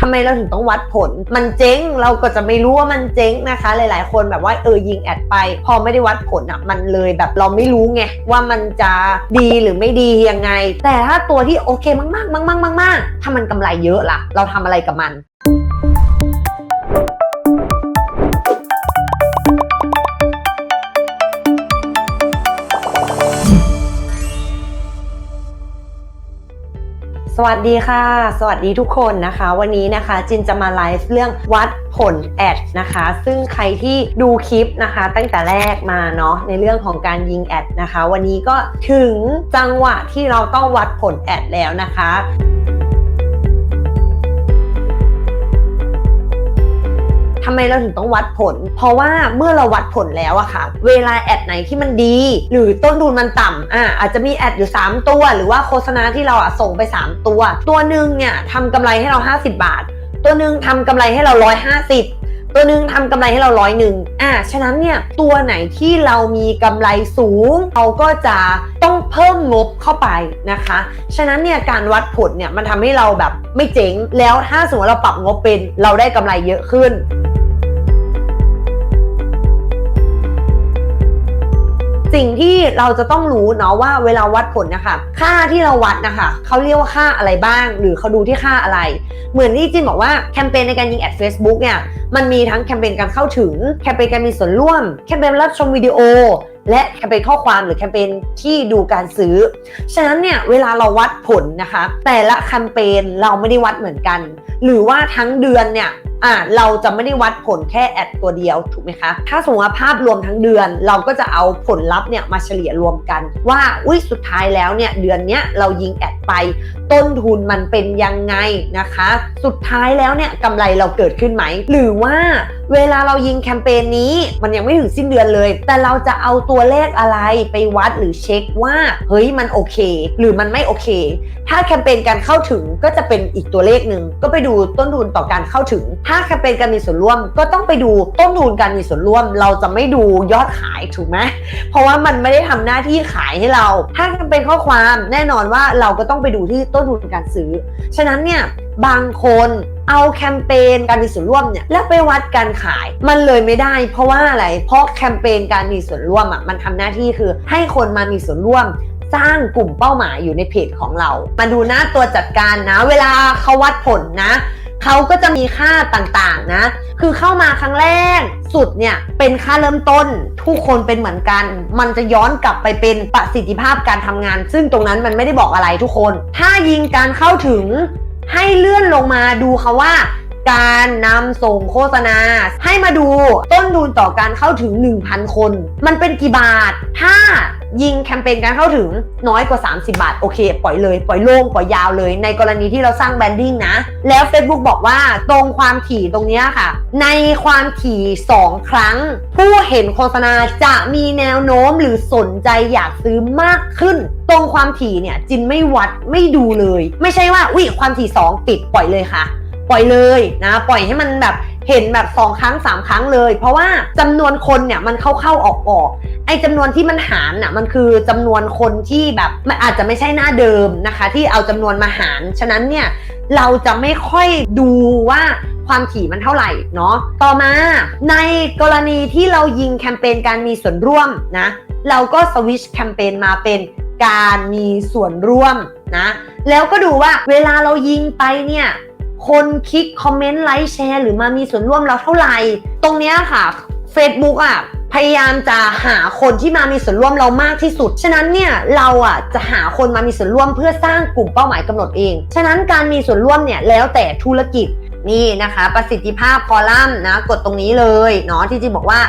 ทำไมเราถึงต้องวัดผล มันเจ๊งเราก็จะไม่รู้ว่ามันเจ๊งนะคะ หลาย ๆ คนแบบว่าเออยิงแอดไป พอไม่ได้วัดผลอะมันเลยแบบเราไม่รู้ไงว่ามันจะดีหรือไม่ดียังไง แต่ถ้าตัวที่โอเคมากๆมากๆมากๆถ้ามันกำไรเยอะล่ะ เราทำอะไรกับมัน วัสดีค่ะ สวัสดีทุกคนนะคะ วันนี้นะคะจินจะมาไลฟ์เรื่องวัดผลแอดนะคะ ซึ่งใครที่ดูคลิปนะคะ ตั้งแต่แรกมาเนาะในเรื่องของการยิงแอดนะคะ วันนี้ก็ถึงจังหวะที่เราต้องวัดผลแอดแล้วนะคะำไมเราถึงต้องวัดผล เพราะว่าเมื่อเราวัดผลแล้วอะค่ะ เวลาแอดไหนที่มันดี หรือต้นทุนมันต่ำอะอาจจะมีแอดอยู่ 3 ตัว หรือว่าโฆษณาที่เราอะส่งไป 3 ตัว ตัวหนึ่งเนี่ยทำกำไรให้เรา 50 บาท ตัวหนึ่งทำกำไรให้เรา 150ตัวหนึ่งทำกำไรให้เราร้อยหนึ่งอะ ฉะนั้นเนี่ย ตัวไหนที่เรามีกำไรสูง เราก็จะต้องเพิ่มงบเข้าไปนะคะ ฉะนั้นเนี่ย การวัดผลเนี่ย มันทำให้เราแบบไม่เจ๊งแล้วถ้าสมมติเราปรับงบเป็น เราได้กำไรเยอะขึ้น สิ่งที่เราจะต้องรู้เนาะว่าเวลาวัดผลนะคะค่าที่เราวัดนะคะเขาเรียกว่าค่าอะไรบ้าง หรือเขาดูที่ค่าอะไร เหมือนที่จินบอกว่าแคมเปญในการยิงแอด Facebook เนี่ยมันมีทั้งแคมเปญการเข้าถึงแคมเปญการมีส่วนร่วม แคมเปญรับชมวิดีโอ และแคมเปญข้อความหรือแคมเปญที่ดูการซื้อ ฉะนั้นเนี่ยเวลาเราวัดผลนะคะ แต่ละแคมเปญเราไม่ได้วัดเหมือนกัน หรือว่าทั้งเดือนเนี่ย อ่าเราจะไม่ได้วัดผลแค่แอดตัวเดียวถูกไหมคะ ถ้าสมมติว่าภาพรวมทั้งเดือน เราก็จะเอาผลลัพธ์เนี่ยมาเฉลี่ยรวมกัน ว่าอุ้ยสุดท้ายแล้วเนี่ยเดือนเนี้ยเรายิงแอดไป ต้นทุนมันเป็นยังไงนะคะ สุดท้ายแล้วเนี่ยกำไรเราเกิดขึ้นไหม หรือว่าเวลาเรายิงแคมเปญนี้มันยังไม่ถึงสิ้นเดือนเลย แต่เราจะเอาตัวเลขอะไรไปวัดหรือเช็คว่าเฮ้ยมันโอเค หรือมันไม่โอเค ถ้าแคมเปญการเข้าถึงก็จะเป็นอีกตัวเลขหนึ่งก็ไปดูต้นทุนต่อการเข้าถึงถ้าแคมเปญการมีส่วนร่วมก็ต้องไปดูต้นทุนการมีส่วนร่วม เราจะไม่ดูยอดขายถูกไหมเพราะว่ามันไม่ได้ทำหน้าที่ขายให้เรา ถ้าแคมเปญข้อความแน่นอนว่าเราก็ต้องไปดูที่ต้นทุนการซื้อ ฉะนั้นเนี่ยบางคนเอาแคมเปญการมีส่วนร่วมเนี่ยแล้วไปวัดการขายมันเลยไม่ได้ เพราะว่าอะไร เพราะแคมเปญการมีส่วนร่วมอะมันทำหน้าที่คือให้คนมามีส่วนร่วมสร้างกลุ่มเป้าหมายอยู่ในเพจของเรา มาดูหน้าตัวจัดการนะ เวลาเขาวัดผลนะ เขาก็จะมีค่าต่างๆนะ คือเข้ามาครั้งแรกสุดเนี่ยเป็นค่าเริ่มต้นทุกคนเป็นเหมือนกัน มันจะย้อนกลับไปเป็นประสิทธิภาพการทำงาน ซึ่งตรงนั้นมันไม่ได้บอกอะไรทุกคน ถ้ายิงการเข้าถึงให้เลื่อนลงมาดูค่ะว่าการนำส่งโฆษณา ให้มาดูต้นทุนต่อการเข้าถึง 1,000 คน มันเป็นกี่บาท ถ้า ยิงแคมเปญการเข้าถึงน้อยกว่า 30 บาท โอเค ปล่อยเลย ปล่อยโล่งปล่อยยาวเลย ในกรณีที่เราสร้างแบรนดิ้งนะ แล้ว Facebook บอกว่าตรงความถี่ตรงนี้ค่ะ ในความถี่ 2 ครั้ง ผู้เห็นโฆษณาจะมีแนวโน้มหรือสนใจอยากซื้อมากขึ้น ตรงความถี่เนี่ยจินไม่วัดไม่ดูเลย ไม่ใช่ว่าอุ้ยความถี่ 2 ปิดปล่อยเลยค่ะ ปล่อยเลยนะ ปล่อยให้มันแบบ เห็นแบบสองครั้งสามครั้งเลย เพราะว่าจำนวนคนเนี่ยมันเข้าเข้าออกออกไอ้จำนวนที่มันหารน่ะมันคือจำนวนคนที่แบบมันอาจจะไม่ใช่หน้าเดิมนะคะ ที่เอาจำนวนมาหารฉะนั้นเนี่ยเราจะไม่ค่อยดูว่าความถี่มันเท่าไหร่เนาะต่อมาในกรณีที่เรายิงแคมเปญการมีส่วนร่วมนะเราก็สวิชแคมเปญมาเป็นการมีส่วนร่วมนะแล้วก็ดูว่าเวลาเรายิงไปเนี่ย คนคลิกคอมเมนต์ไลค์แชร์หรือมามีส่วนร่วมเราเท่าไหร่ ตรงเนี้ยค่ะ Facebook อะพยายามจะหาคนที่มามีส่วนร่วมเรามากที่สุด ฉะนั้นเนี่ยเราอะจะหาคนมามีส่วนร่วมเพื่อสร้างกลุ่มเป้าหมายกำหนดเอง ฉะนั้นการมีส่วนร่วมเนี่ยแล้วแต่ธุรกิจนี่นะคะ ประสิทธิภาพคอลัมน์นะกดตรงนี้เลยเนาะที่จีบอกว่า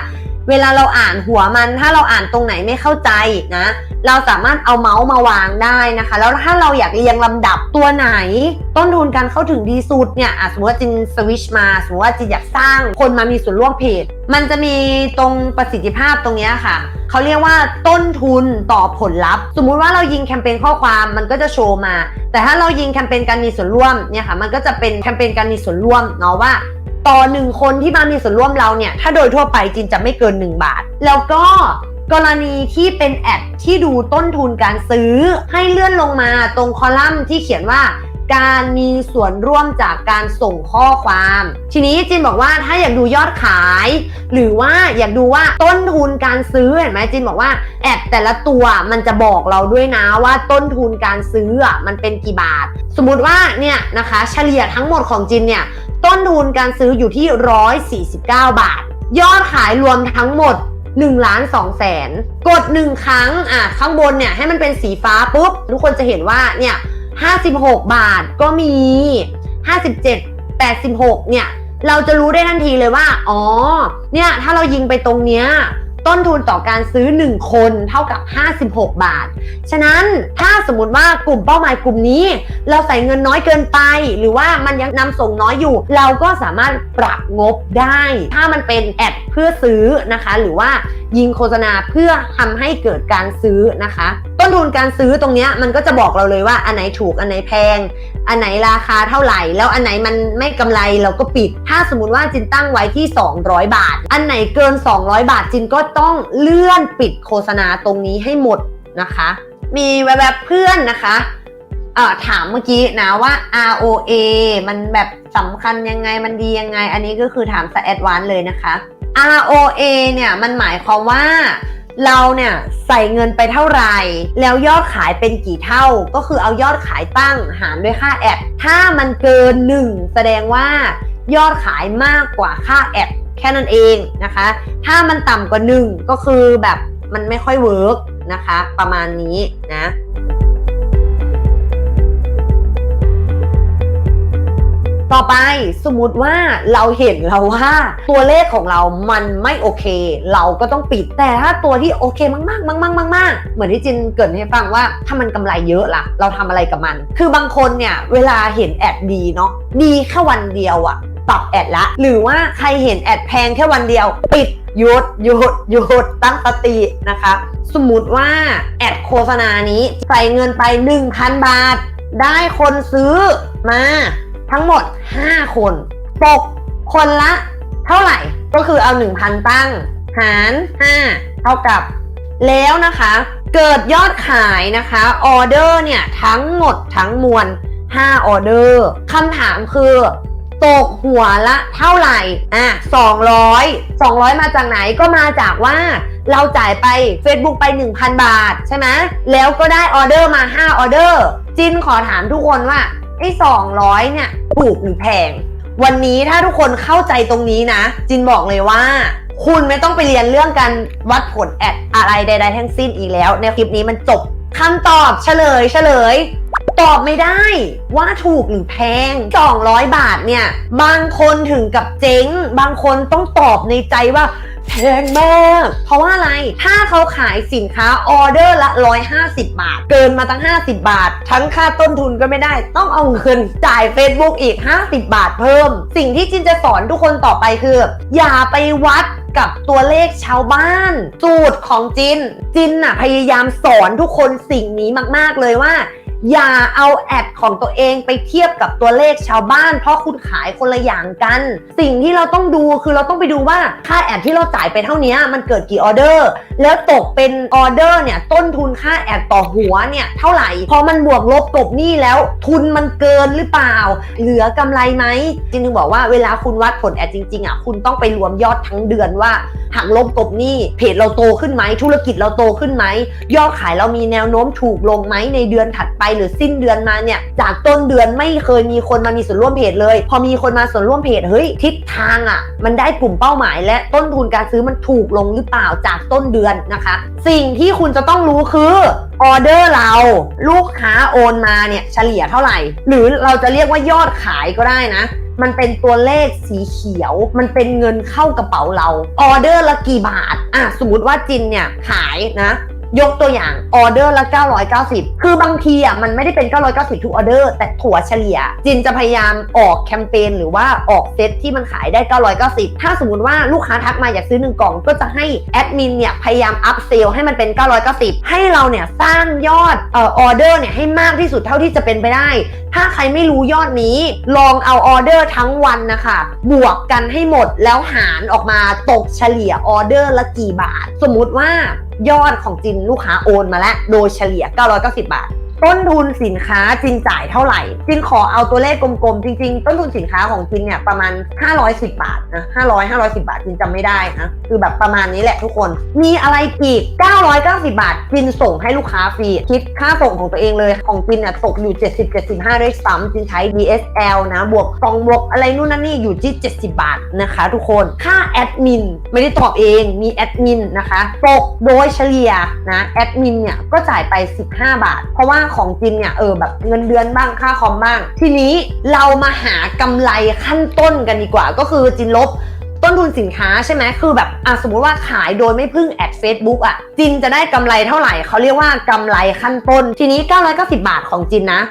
เวลาเราอ่านหัวมัน ถ้าเราอ่านตรงไหนไม่เข้าใจนะ เราสามารถเอาเมาส์มาวางได้นะคะ แล้วถ้าเราอยากเรียงลำดับตัวไหน ต้นทุนการเข้าถึงดีสุดเนี่ยสมมติว่าจินสวิชมาสมมติว่าจินอยากสร้างคนมามีส่วนร่วมเพจ มันจะมีตรงประสิทธิภาพตรงนี้ค่ะเขาเรียกว่าต้นทุนต่อผลลัพธ์ สมมุติว่าเรายิงแคมเปญข้อความมันก็จะโชว์มา แต่ถ้าเรายิงแคมเปญการมีส่วนร่วมเนี่ยค่ะ มันก็จะเป็นแคมเปญการมีส่วนร่วมเนาะว่า ต่อหนึ่งคนที่มามีส่วนร่วมเราเนี่ย ถ้าโดยทั่วไปจินจะไม่เกิน 1 บาท แล้วก็กรณีที่เป็นแอดที่ดูต้นทุนการซื้อให้เลื่อนลงมาตรงคอลัมน์ที่เขียนว่าการมีส่วนร่วมจากการส่งข้อความ ทีนี้จินบอกว่าถ้าอยากดูยอดขาย หรือว่าอยากดูว่าต้นทุนการซื้อเห็นไหมจินบอกว่าแอดแต่ละตัวมันจะบอกเราด้วยนะว่าต้นทุนการซื้ออะมันเป็นกี่บาท สมมติว่าเนี่ยนะคะ เฉลี่ยทั้งหมดของจินเนี่ย ต้นทุนการซื้ออยู่ที่ 149 บาท ยอดขายรวมทั้งหมด1ล้าน2แสนกด 1 ครั้งอะข้างบนเนี่ยให้มันเป็นสีฟ้าปุ๊บ ทุกคนจะเห็นว่าเนี่ย 56 บาทก็มี 57 86 เนี่ย เราจะรู้ได้ทันทีเลยว่า อ๋อ เนี่ย ถ้าเรายิงไปตรงเนี้ย ต้นทุนต่อการซื้อ 1 คนเท่ากับ 56 บาท ฉะนั้นถ้าสมมติว่ากลุ่มเป้าหมายกลุ่มนี้ เราใส่เงินน้อยเกินไป หรือว่ามันยังนำส่งน้อยอยู่ เราก็สามารถปรับงบได้ ถ้ามันเป็นแอดเพื่อซื้อนะคะ หรือว่ายิงโฆษณาเพื่อทำให้เกิดการซื้อนะคะ ต้นทุนการซื้อตรงนี้มันก็จะบอกเราเลยว่าอันไหนถูกอันไหนแพง อันไหนราคาเท่าไหร่ แล้วอันไหนมันไม่กำไรเราก็ปิด ถ้าสมมติว่าจินตั้งไว้ที่ 200 บาท อันไหนเกิน 200 บาทจินก็ต้องเลื่อนปิดโฆษณาตรงนี้ให้หมดนะคะ มีแวบๆเพื่อนนะคะเอ่อถามเมื่อกี้นะว่า ROA มันแบบสำคัญยังไงมันดียังไง อันนี้ก็คือถามสแอดวานเลยนะคะ ROA เนี่ยมันหมายความว่าเราเนี่ยใส่เงินไปเท่าไหร่ แล้วยอดขายเป็นกี่เท่า ก็คือเอายอดขายตั้งหารด้วยค่าแอด ถ้ามันเกิน 1 แสดงว่ายอดขายมากกว่าค่าแอด แค่นั้นเองนะคะ ถ้ามันต่ำกว่า1ก็คือแบบมันไม่ค่อยเวิร์กนะคะ ประมาณนี้นะต่อไปสมมติว่าเราเห็นเราว่า ตัวเลขของเรามันไม่โอเค เราก็ต้องปิดแต่ถ้าตัวที่โอเคมากๆมากๆมากๆเหมือนที่จินเกิดให้ฟังว่าถ้ามันกำไรเยอะล่ะ เราทำอะไรกับมัน คือบางคนเนี่ยเวลาเห็นแอดดีเนาะดีแค่วันเดียวอะ ปรับแอดละ หรือว่าใครเห็นแอดแพงแค่วันเดียว ปิดหยุดหยุดหยุดตั้งสตินะคะ สมมติว่าแอดโฆษณานี้ใส่เงินไป 1,000 บาท ได้คนซื้อมาทั้งหมด 5 คน ตกคนละเท่าไหร่ ก็คือเอา 1,000 ตั้ง หาร 5 เท่ากับ แล้วนะคะ เกิดยอดขายนะคะออเดอร์เนี่ยทั้งหมดทั้งมวล5ออเดอร์คำถามคือ ตกหัวละเท่าไหร่อะ200 200 มาจากไหนก็มาจากว่าเราจ่ายไป Facebook ไป 1,000 บาทใช่ไหมแล้วก็ได้ออเดอร์มา 5 ออเดอร์ จินขอถามทุกคนว่าไอ้200 เนี่ย ถูกหรือแพง วันนี้ถ้าทุกคนเข้าใจตรงนี้นะ จินบอกเลยว่า คุณไม่ต้องไปเรียนเรื่องการวัดผลแอดอะไรใด ๆ ทั้งสิ้นอีกแล้ว ในคลิปนี้มันจบคำตอบเฉลยเฉลย ตอบไม่ได้ว่าถูกหรือแพง 200 บาทเนี่ย บางคนถึงกับเจ๊ง บางคนต้องตอบในใจว่าแพงมาก เพราะว่าอะไร ถ้าเขาขายสินค้าออเดอร์ละ 150 บาท เกินมาตั้ง 50 บาท ทั้งค่าต้นทุนก็ไม่ได้ ต้องเอาเงินจ่าย Facebook อีก 50 บาทเพิ่ม สิ่งที่จินจะสอนทุกคนต่อไปคือ อย่าไปวัดกับตัวเลขชาวบ้าน สูตรของจิน จินน่ะพยายามสอนทุกคนสิ่งนี้มาก ๆ เลยว่า อย่าเอาแอดของตัวเองไปเทียบกับตัวเลขชาวบ้าน เพราะคุณขายคนละอย่างกัน สิ่งที่เราต้องดูคือเราต้องไปดูว่าค่าแอดที่เราจ่ายไปเท่านี้มันเกิดกี่ออเดอร์ แล้วตกเป็นออเดอร์เนี่ยต้นทุนค่าแอดต่อหัวเนี่ยเท่าไหร่ พอมันบวกลบกบหนี้แล้ว ทุนมันเกินหรือเปล่า เหลือกำไรไหมจินถึงบอกว่าเวลาคุณวัดผลแอดจริงๆอะคุณต้องไปรวมยอดทั้งเดือนว่าหักลบกบหนี้เพจเราโตขึ้นไหมธุรกิจเราโตขึ้นไหมยอดขายเรามีแนวโน้มถูกลงไหมในเดือนถัดไปหรือสิ้นเดือนมาเนี่ยจากต้นเดือนไม่เคยมีคนมามีส่วนร่วมเพจเลย พอมีคนมาส่วนร่วมเพจเฮ้ยทิศทางอะ่ะ มันได้กลุ่มเป้าหมาย และต้นทุนการซื้อมันถูกลงหรือเปล่าจากต้นเดือนนะคะ สิ่งที่คุณจะต้องรู้คือออเดอร์เราลูกค้าโอนมาเนี่ยเฉลี่ยเท่าไหร่ หรือเราจะเรียกว่ายอดขายก็ได้นะมันเป็นตัวเลขสีเขียว มันเป็นเงินเข้ากระเป๋าเรา ออเดอร์ละกี่บาท อะ สมมติว่าจินเนี่ยขายนะ ยกตัวอย่างออเดอร์ละ 990 คือบางทีอะมันไม่ได้เป็น 990 ทุกออเดอร์ แต่ถั่วเฉลี่ย จินจะพยายามออกแคมเปญหรือว่าออกเซตที่มันขายได้ 990 ถ้าสมมติว่าลูกค้าทักมาอยากซื้อ 1 กล่อง ก็จะให้แอดมินเนี่ยพยายามอัพเซลให้มันเป็น 990 ให้เราเนี่ยสร้างยอดเอ่อออเดอร์เนี่ยให้มากที่สุดเท่าที่จะเป็นไปได้ ถ้าใครไม่รู้ยอดนี้ ลองเอาออเดอร์ทั้งวันนะคะบวกกันให้หมดแล้วหารออกมาตกเฉลี่ยออเดอร์ละกี่บาท สมมุติว่า ยอดของจินลูกค้าโอนมาแล้ว โดยเฉลี่ย 990 บาท ต้นทุนสินค้าจินจ่ายเท่าไหร่ จินขอเอาตัวเลขกลมๆ จริงๆ ต้นทุนสินค้าของจินเนี่ยประมาณ 510 บาทนะ500 510 บาทจินจำไม่ได้นะคือแบบประมาณนี้แหละทุกคน มีอะไรอีก 990 บาทจินส่งให้ลูกค้าฟรี คิดค่าส่งของตัวเองเลย ของจินเนี่ยตกอยู่ 70 75ด้วยซ้ำจินใช้ DSL นะบวกกล่องบวกอะไรนู่นนั่นนี่อยู่ที่ 70 บาทนะคะทุกคน ค่าแอดมินไม่ได้ตอบเองมีแอดมินนะคะตกโดยเฉลี่ยนะแอดมินเนี่ยก็จ่ายไป 15 บาท เพราะว่าของจินเนี่ยเออแบบเงินเดือนบ้างค่าคอมบ้าง ทีนี้เรามาหากำไรขั้นต้นกันดีกว่า ก็คือจินลบต้นทุนสินค้าใช่ไหมคือแบบอะสมมติว่าขายโดยไม่พึ่งแอด Facebook อะจินจะได้กำไรเท่าไหร่เขาเรียกว่ากำไรขั้นต้น ทีนี้ 990 บาทของจินนะ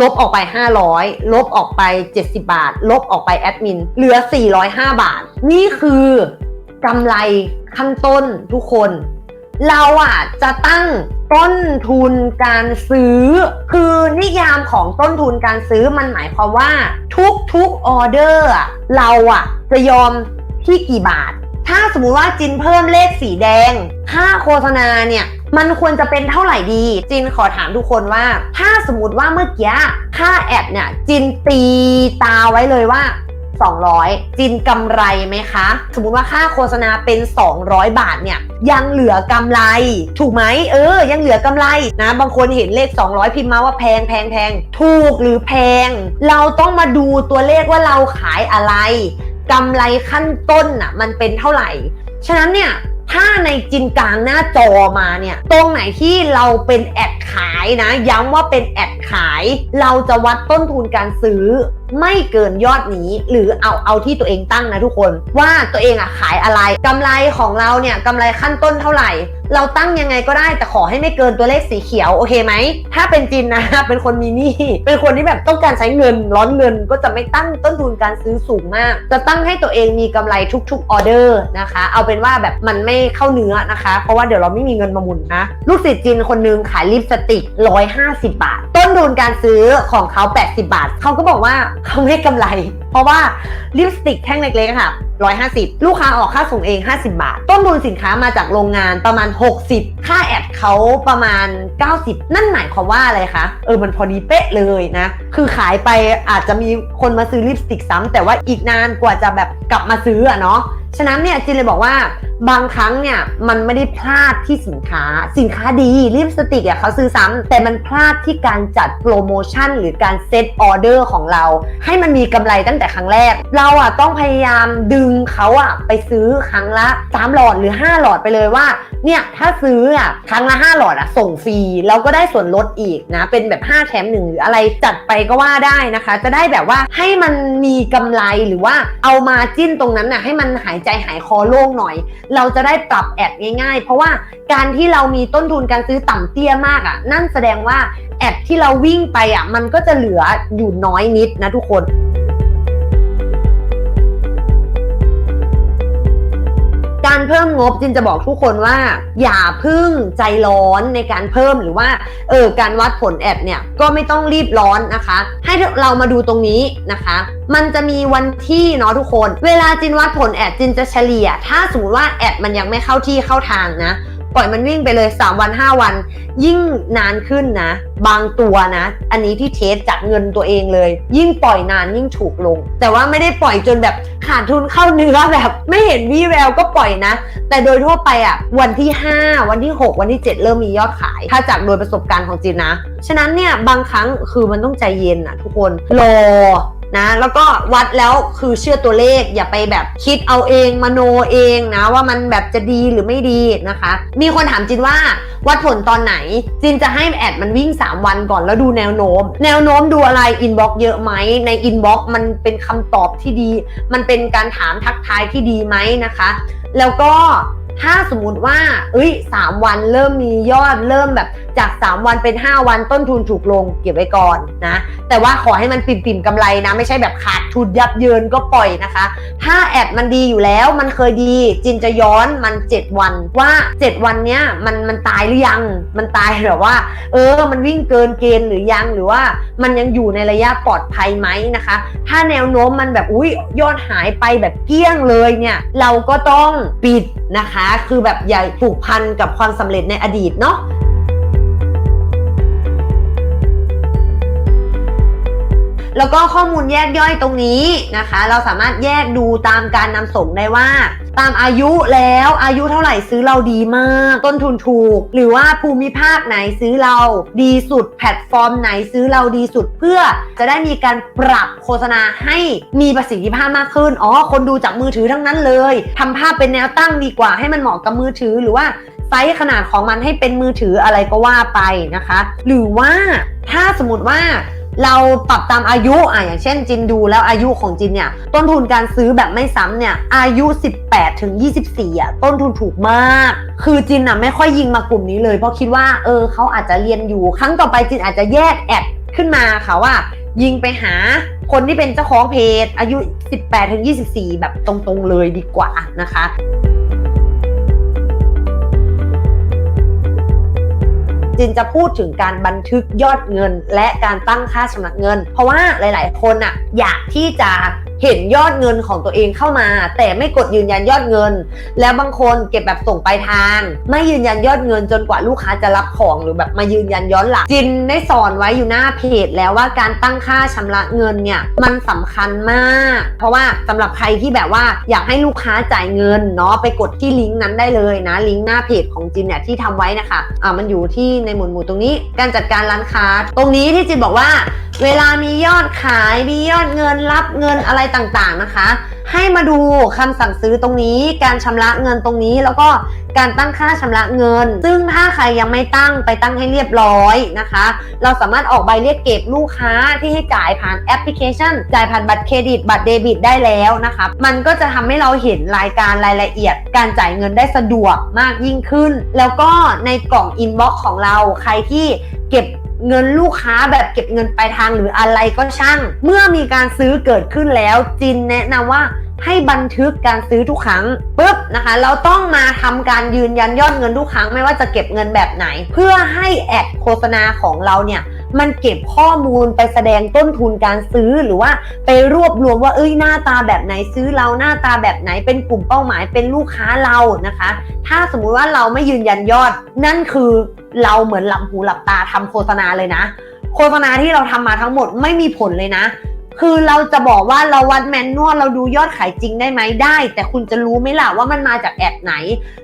ลบออกไป 500 ลบออกไป 70 บาท ลบออกไปแอดมิน เหลือ 405 บาท นี่คือกำไรขั้นต้นทุกคน เราอะจะตั้งต้นทุนการซื้อ คือนิยามของต้นทุนการซื้อมันหมายความว่า ทุกทุกออเดอร์อะเราอะจะยอมที่กี่บาท ถ้าสมมุติว่าจินเพิ่มเลขสีแดง ค่าโฆษณาเนี่ยมันควรจะเป็นเท่าไหร่ดี จินขอถามทุกคนว่า ถ้าสมมติว่าเมื่อกี้ค่าแอดเนี่ยจินตีตาไว้เลยว่า 200 จินกำไรไหมคะ สมมติว่าค่าโฆษณาเป็น 200 บาทเนี่ยยังเหลือกำไร ถูกไหมเออ ยังเหลือกำไรนะ บางคนเห็นเลข 200 พิมพ์มาว่าแพงแพงแพงถูกหรือแพง เราต้องมาดูตัวเลขว่าเราขายอะไรกำไรขั้นต้นน่ะมันเป็นเท่าไหร่ ฉะนั้นเนี่ยถ้าในจินกลางหน้าจอมาเนี่ย ตรงไหนที่เราเป็นแอดขายนะ ย้ำว่าเป็นแอดขาย เราจะวัดต้นทุนการซื้อ ไม่เกินยอดนี้ หรือเอาเอาที่ตัวเองตั้งนะทุกคน ว่าตัวเองอะขายอะไรกำไรของเราเนี่ยกำไรขั้นต้นเท่าไหร่ เราตั้งยังไงก็ได้แต่ขอให้ไม่เกินตัวเลขสีเขียวโอเคไหม ถ้าเป็นจินนะ เป็นคนมีหนี้เป็นคนที่แบบต้องการใช้เงินร้อนเงินก็จะไม่ตั้งต้นทุนการซื้อสูงมาก จะตั้งให้ตัวเองมีกำไรทุกๆออเดอร์นะคะ เอาเป็นว่าแบบมันไม่เข้าเนื้อนะคะ เพราะว่าเดี๋ยวเราไม่มีเงินมาหมุนนะ ลูกศิษย์จินคนนึงขายลิปสติก 150 บาท ต้นทุนการซื้อของเขา 80 บาท เขาก็บอกว่าเขาไม่กำไร เพราะว่าลิปสติกแท่งเล็กๆค่ะ 150 ลูกค้าออกค่าส่งเอง 50 บาท ต้นทุนสินค้ามาจากโรงงานประมาณ 60 ค่าแอดเขาประมาณ 90 นั่นหมายความว่าอะไรคะเออมันพอดีเป๊ะเลยนะ คือขายไปอาจจะมีคนมาซื้อลิปสติกซ้ำแต่ว่าอีกนานกว่าจะแบบกลับมาซื้ออะเนาะฉะนั้นเนี่ยจินเลยบอกว่า บางครั้งเนี่ยมันไม่ได้พลาดที่สินค้า สินค้าดีลิปสติกอะเขาซื้อซ้ำแต่มันพลาดที่การจัดโปรโมชั่น หรือการเซตออเดอร์ของเรา ให้มันมีกำไรตั้งแต่ครั้งแรก เราอะต้องพยายามดึงเขาอะไปซื้อครั้งละ3หลอดหรือ 5 หลอดไปเลยว่าเนี่ยถ้าซื้ออะครั้งละ 5 หลอดอะส่งฟรีแล้วก็ได้ส่วนลดอีกนะเป็นแบบ 5 แถมหนึ่งหรืออะไรจัดไปก็ว่าได้นะคะ จะได้แบบว่าให้มันมีกำไรหรือว่าเอามาจิ้นตรงนั้นน่ะให้มันหายใจหายคอโล่งหน่อยเราจะได้ปรับแอดง่าย ๆ เพราะว่าการที่เรามีต้นทุนการซื้อต่ำเตี้ยมากอะ นั่นแสดงว่าแอดที่เราวิ่งไปอะ มันก็จะเหลืออยู่น้อยนิดนะทุกคน การเพิ่มงบจินจะบอกทุกคนว่า อย่าพึ่งใจร้อนในการเพิ่มหรือว่าเออการวัดผลแอดเนี่ยก็ไม่ต้องรีบร้อนนะคะ ให้เรามาดูตรงนี้นะคะ มันจะมีวันที่เนาะทุกคน เวลาจินวัดผลแอดจินจะเฉลี่ย ถ้าสมมติว่าแอดมันยังไม่เข้าที่เข้าทางนะ ปล่อยมันวิ่งไปเลย 3 วัน 5 วัน ยิ่งนานขึ้นนะ บางตัวนะ อันนี้ที่เทสจากเงินตัวเองเลย ยิ่งปล่อยนานยิ่งถูกลง แต่ว่าไม่ได้ปล่อยจนแบบขาดทุนเข้าเนื้อแบบไม่เห็นวี่แววก็ปล่อยนะ แต่โดยทั่วไปอะวันที่ 5 วันที่ 6 วันที่ 7 เริ่มมียอดขาย ถ้าจากโดยประสบการณ์ของจีนนะ ฉะนั้นเนี่ยบางครั้งคือมันต้องใจเย็นอะทุกคนรอ นะแล้วก็วัดแล้วคือเชื่อตัวเลข อย่าไปแบบคิดเอาเองมโนเองนะว่ามันแบบจะดีหรือไม่ดีนะคะ มีคนถามจินว่าวัดผลตอนไหน จินจะให้แอดมันวิ่ง 3 วันก่อนแล้วดูแนวโน้ม แนวโน้มดูอะไรอินบ็อกเยอะไหมในอินบ็อกมันเป็นคำตอบที่ดี มันเป็นการถามทักทายที่ดีไหมนะคะ แล้วก็ ถ้าสมมติว่าเอ้ยสามวันเริ่มมียอดเริ่มแบบจาก 3 วันเป็น 5 วันต้นทุนถูกลงเก็บไว้ก่อนนะ แต่ว่าขอให้มันปิ่มๆกำไรนะ ไม่ใช่แบบขาดทุนยับเยินก็ปล่อยนะคะ ถ้าแอดมันดีอยู่แล้วมันเคยดี จินจะย้อนมัน 7 วันว่า 7 วันเนี้ยมันมันตายหรือยังมันตายแบบว่า เออ มันวิ่งเกินเกณฑ์หรือยังหรือว่ามันยังอยู่ในระยะปลอดภัยไหมนะคะ ถ้าแนวโน้มมันแบบอุ้ยยอดหายไปแบบเกลี้ยงเลยเนี่ยเราก็ต้องปิดนะคะคือแบบอย่าผูกพันกับความสำเร็จในอดีตเนาะ แล้วก็ข้อมูลแยกย่อยตรงนี้นะคะ เราสามารถแยกดูตามการนำส่งได้ว่า ตามอายุแล้วอายุเท่าไหร่ซื้อเราดีมาก ต้นทุนถูก หรือว่าภูมิภาคไหนซื้อเราดีสุด แพลตฟอร์มไหนซื้อเราดีสุดเพื่อจะได้มีการปรับโฆษณาให้มีประสิทธิภาพมากขึ้นอ๋อคนดูจากมือถือทั้งนั้นเลยทำภาพเป็นแนวตั้งดีกว่าให้มันเหมาะกับมือถือหรือว่าไซส์ขนาดของมันให้เป็นมือถืออะไรก็ว่าไปนะคะ หรือว่าถ้าสมมติว่า เราปรับตามอายุอะอย่างเช่นจินดูแล้วอายุของจินเนี่ย ต้นทุนการซื้อแบบไม่ซ้ำเนี่ย อายุ 18 ถึง 24 อะ ต้นทุนถูกมาก คือจินอะไม่ค่อยยิงมากลุ่มนี้เลย เพราะคิดว่าเออเขาอาจจะเรียนอยู่ ครั้งต่อไปจินอาจจะแยกแอดขึ้นมาค่ะว่ายิงไปหาคนที่เป็นเจ้าของเพจอายุ 18 ถึง 24 แบบตรงๆเลยดีกว่านะคะ จินจะพูดถึงการบันทึกยอดเงิน และการตั้งค่าชำระเงิน เพราะว่าหลาย ๆ คนอะอยากที่จะ เห็นยอดเงินของตัวเองเข้ามา แต่ไม่กดยืนยันยอดเงิน แล้วบางคนเก็บแบบส่งปลายทาง ไม่ยืนยันยอดเงินจนกว่าลูกค้าจะรับของหรือแบบมายืนยันย้อนหลังจินได้สอนไว้อยู่หน้าเพจแล้วว่าการตั้งค่าชำระเงินเนี่ยมันสำคัญมาก เพราะว่าสำหรับใครที่แบบว่าอยากให้ลูกค้าจ่ายเงินเนาะไปกดที่ลิงก์นั้นได้เลยนะลิงก์หน้าเพจของจินเนี่ยที่ทำไว้นะคะอ่ามันอยู่ที่ในหมวดหมู่ตรงนี้ การจัดการร้านค้า ตรงนี้ที่จินบอกว่า เวลามียอดขายมียอดเงินรับเงินอะไรต่างๆนะคะ ให้มาดูคำสั่งซื้อตรงนี้ การชำระเงินตรงนี้ แล้วก็การตั้งค่าชำระเงิน ซึ่งถ้าใครยังไม่ตั้งไปตั้งให้เรียบร้อยนะคะ เราสามารถออกใบเรียกเก็บลูกค้าที่ให้จ่ายผ่านแอปพลิเคชัน จ่ายผ่านบัตรเครดิต บัตรเดบิตได้แล้วนะคะ มันก็จะทำให้เราเห็นรายการรายละเอียด การจ่ายเงินได้สะดวกมากยิ่งขึ้น แล้วก็ในกล่องอินบ็อกซ์ของเราใครที่เก็บ เงินลูกค้าแบบเก็บเงินปลายทางหรืออะไรก็ช่าง เมื่อมีการซื้อเกิดขึ้นแล้วจินแนะนำว่าให้บันทึกการซื้อทุกครั้งปุ๊บนะคะ เราต้องมาทำการยืนยันยอดเงินทุกครั้ง ไม่ว่าจะเก็บเงินแบบไหน เพื่อให้แอดโฆษณาของเราเนี่ย มันเก็บข้อมูลไปแสดงต้นทุนการซื้อหรือว่าไปรวบรวมว่าเอ้ยหน้าตาแบบไหนซื้อเราหน้าตาแบบไหนเป็นกลุ่มเป้าหมายเป็นลูกค้าเรานะคะ ถ้าสมมุติว่าเราไม่ยืนยันยอด นั่นคือเราเหมือนหลับหูหลับตาทำโฆษณาเลยนะ โฆษณาที่เราทำมาทั้งหมดไม่มีผลเลยนะ คือเราจะบอกว่าเราวัดแมนนวลเราดูยอดขายจริงได้ไหมได้ แต่คุณจะรู้ไหมล่ะว่ามันมาจากแอดไหน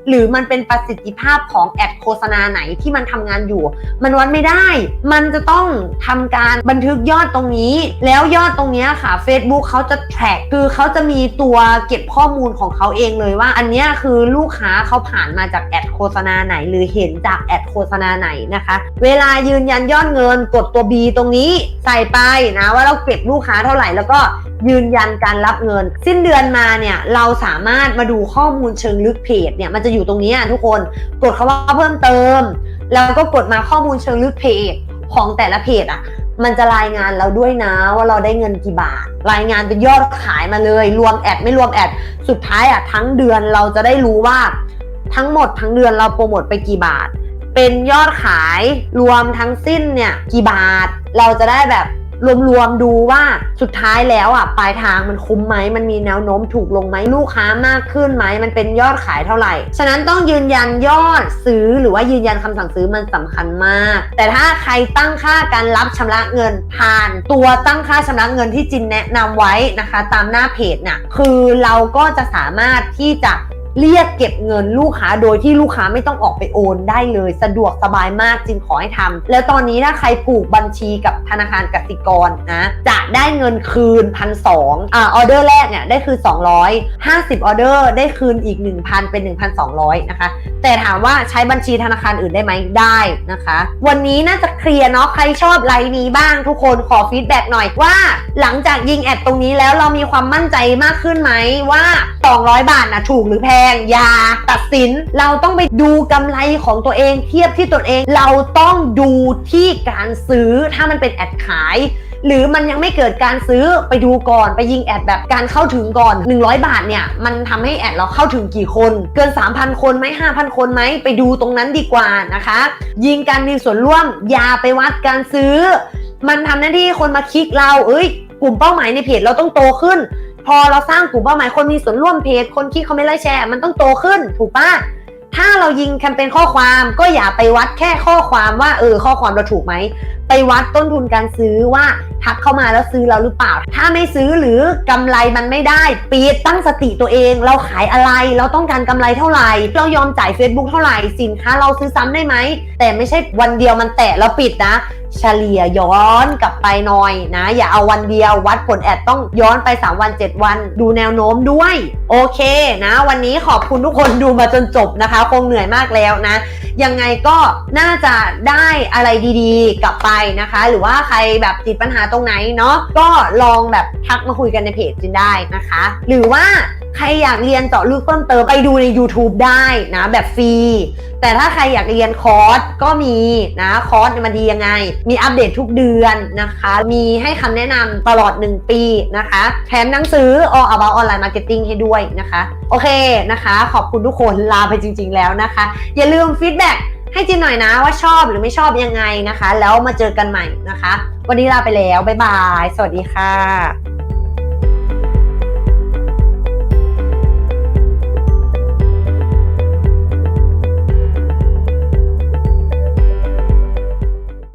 หรือมันเป็นประสิทธิภาพของแอดโฆษณาไหนที่มันทำงานอยู่ มันวัดไม่ได้ มันจะต้องทำการบันทึกยอดตรงนี้ แล้วยอดตรงนี้ค่ะ Facebook เขาจะ track คือเขาจะมีตัวเก็บข้อมูลของเขาเองเลยว่า อันนี้คือลูกค้าเขาผ่านมาจากแอดโฆษณาไหน หรือเห็นจากแอดโฆษณาไหนนะคะ เวลายืนยันยอดเงินกดตัว B ตรงนี้ใส่ไปนะว่าเราเก็บลูกค้าเท่าไหร่แล้วก็ยืนยันการรับเงิน สิ้นเดือนมาเนี่ยเราสามารถมาดูข้อมูลเชิงลึกเพจเนี่ยมันจะอยู่ตรงนี้อะทุกคนกดคาว่าเพิ่มเติม แล้วก็กดมาข้อมูลเชิงลึกเพจของแต่ละเพจอะมันจะรายงานเราด้วยนะว่าเราได้เงินกี่บาท รายงานเป็นยอดขายมาเลย รวมแอดไม่รวมแอดสุดท้ายอะทั้งเดือนเราจะได้รู้ว่าทั้งหมดทั้งเดือนเราโปรโมทไปกี่บาท เป็นยอดขายรวมทั้งสิ้นเนี่ยกี่บาท เราจะได้แบบ รวมๆดูว่าสุดท้ายแล้วอะปลายทางมันคุ้มไหมมันมีแนวโน้มถูกลงไหมลูกค้ามากขึ้นไหมมันเป็นยอดขายเท่าไหร่ ฉะนั้นต้องยืนยันยอดซื้อหรือว่ายืนยันคำสั่งซื้อมันสำคัญมาก แต่ถ้าใครตั้งค่าการรับชำระเงินผ่าน ตัวตั้งค่าชำระเงินที่จินแนะนำไว้นะคะ ตามหน้าเพจเนี่ยคือเราก็จะสามารถที่จะ เรียกเก็บเงินลูกค้าโดยที่ลูกค้าไม่ต้องออกไปโอนได้เลย สะดวกสบายมากจริงขอให้ทำแล้วตอนนี้ถ้าใครผูกบัญชีกับธนาคารกสิกรนะจะได้เงินคืนพันสองอ่าออเดอร์แรกเนี่ยได้คืน 200 50ออเดอร์ได้คืนอีก 1,000 เป็น 1,200 นะคะ แต่ถามว่าใช้บัญชีธนาคารอื่นได้ไหมได้นะคะ วันนี้น่าจะเคลียร์เนาะใครชอบไลน์นี้บ้างทุกคนขอฟีดแบ็กหน่อยว่า หลังจากยิงแอดตรงนี้แล้วเรามีความมั่นใจมากขึ้นไหมว่า 200 บาทนะถูกหรือแพงอย่าตัดสิน เราต้องไปดูกำไรของตัวเอง เทียบที่ตัวเอง เราต้องดูที่การซื้อถ้ามันเป็นแอดขายหรือมันยังไม่เกิดการซื้อไปดูก่อนไปยิงแอดแบบการเข้าถึงก่อน 100 บาทเนี่ย มันทำให้แอดเราเข้าถึงกี่คน เกิน 3,000 คนไหม5,000 คนไหมไปดูตรงนั้นดีกว่านะคะ ยิงการมีส่วนร่วมอย่าไปวัดการซื้อ มันทำหน้าที่คนมาคลิกเราเอ้ยกลุ่มเป้าหมายในเพจเราต้องโตขึ้น พอเราสร้างกลุ่มเป้าหมายคนมีส่วนร่วมเพจคนคลิกเขาไม่ไลค์แชร์มันต้องโตขึ้นถูกปะถ้าเรายิงแคมเปญข้อความก็อย่าไปวัดแค่ข้อความว่าเออข้อความเราถูกไหม ไปวัดต้นทุนการซื้อว่าทักเข้ามาแล้วซื้อเราหรือเปล่า ถ้าไม่ซื้อหรือกำไรมันไม่ได้ปีดตั้งสติตัวเอง เราขายอะไร เราต้องการกำไรเท่าไหร่ เรายอมจ่าย Facebook เท่าไหร่สินค้าเราซื้อซ้ำได้ไหม แต่ไม่ใช่วันเดียวมันแตะแล้วปิดนะ เฉลี่ยย้อนกลับไปหน่อยนะ อย่าเอาวันเดียววัดผลแอดต้องย้อนไป 3 วัน 7 วัน ดูแนวโน้มด้วย โอเคนะ วันนี้ขอบคุณทุกคนดูมาจนจบนะคะ คงเหนื่อยมากแล้วนะ ยังไงก็น่าจะได้อะไรดีๆ กลับไปนะคะ หรือว่าใครแบบติดปัญหาตรงไหนเนาะก็ลองแบบทักมาคุยกันในเพจจินได้นะคะ หรือว่า ใครอยากเรียนเจาะลึกเพิ่มเติมไปดูใน YouTube ได้นะแบบฟรี แต่ถ้าใครอยากเรียนคอร์สก็มีนะคอร์สมันดียังไง มีอัปเดตทุกเดือนนะคะ มีให้คำแนะนำตลอด 1 ปีนะคะแถมหนังสือ All About Online Marketing ให้ด้วยนะคะ โอเคนะคะ ขอบคุณทุกคนลาไปจริง ๆ แล้วนะคะ อย่าลืมฟีดแบ็กให้จินหน่อยนะว่าชอบหรือไม่ชอบยังไงนะคะ แล้วมาเจอกันใหม่นะคะ วันนี้ลาไปแล้ว บ๊ายบาย สวัสดีค่ะ